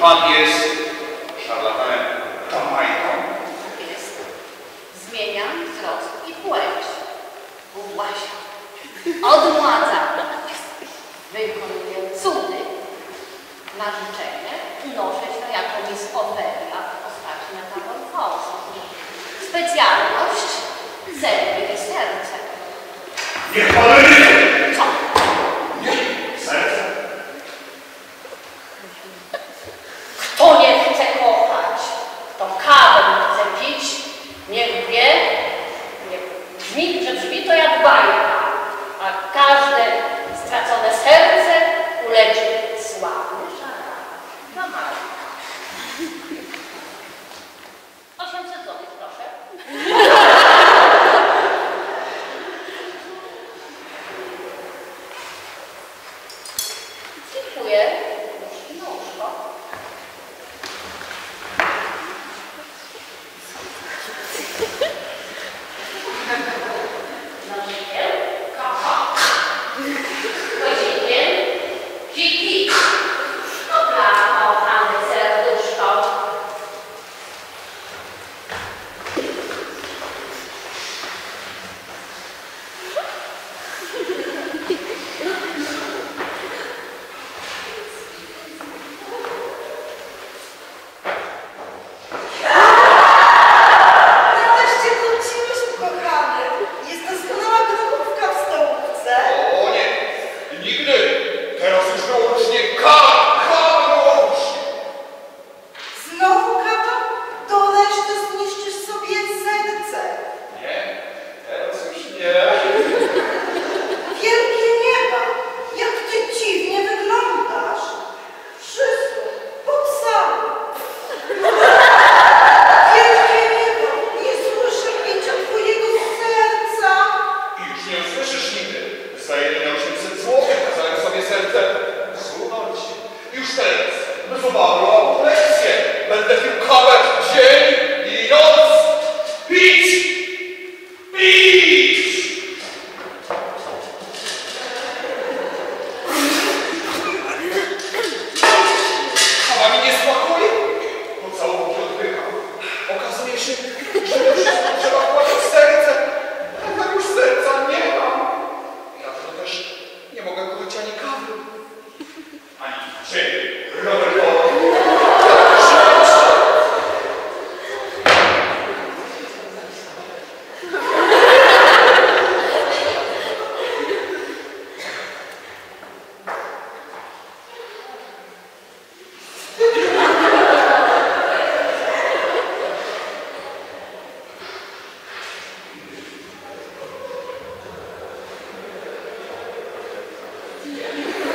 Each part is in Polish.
Pan jest szarlatanem, tamajką. Jest. Zmienia wzrost i płeć. Uwłasia. Odmładza. Wykonuje cudy. Na życzenie unoszę się jako Miss Ofelia w postaci metamorfozy. Specjalność zero. square Za jedyne 800 zł kazałem sobie serce zsunąć. Już teraz, bez obawy o presję, będę pił kawę dzień Yeah.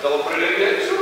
Então, o primeiro